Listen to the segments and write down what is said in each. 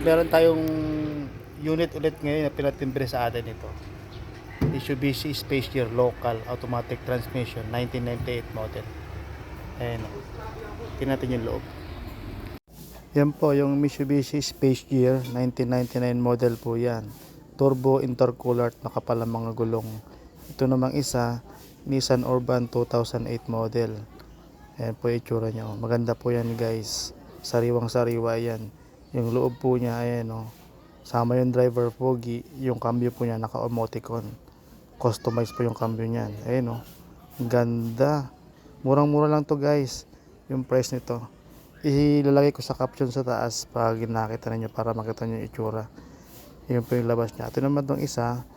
Meron tayong unit ulit ngayon na pinatimbre sa atin ito. Mitsubishi Space Gear Local Automatic Transmission 1998 model. Ayan. Tingnan natin yung loob. Yan po yung Mitsubishi Space Gear 1999 model po yan. Turbo intercooler at nakapal ang mga gulong. Ito namang isa, Nissan Urban 2008 model. Ayan po yung itsura niya. oh. Maganda po yan guys. Sariwang sariwa yan. Yung loob po niya, ayan o. Sama yung driver pogi. Yung cambio po niya naka-emoticon. Customize po yung cambio niyan. Ayan o. Ganda. Murang-mura lang to guys. Yung price nito. Ilalagay ko sa caption sa taas pag nakita ninyo para makita nyo yung itsura. Yun po yung labas niya. Ito naman tong isa.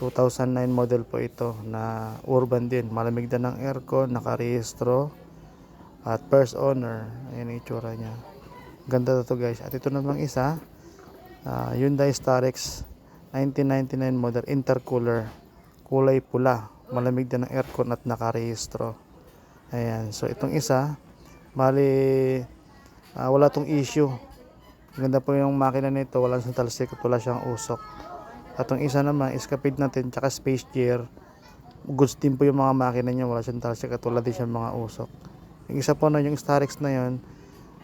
2009 model po ito na urban din. Malamig din ng aircon, nakarehistro at first owner. Ayan yung itsura niya. Ganda to guys. At ito namang isa, ah, Hyundai Starex 1999 model intercooler. Kulay pula. Malamig din ng aircon at nakarehistro. Ayan. So itong isa, mali ah, wala tong issue. Ganda po yung makina nito. Walang talsik at wala siyang usok. At yung isa naman, escapade natin, tsaka space gear. Goods din po yung mga makina niya. Wala siyang talsik at wala din siyang mga usok. Yung isa po na, yung Starex na yun,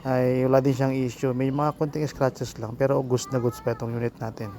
ay wala din siyang issue. May mga konting scratches lang. Pero goods na goods pa itong unit natin.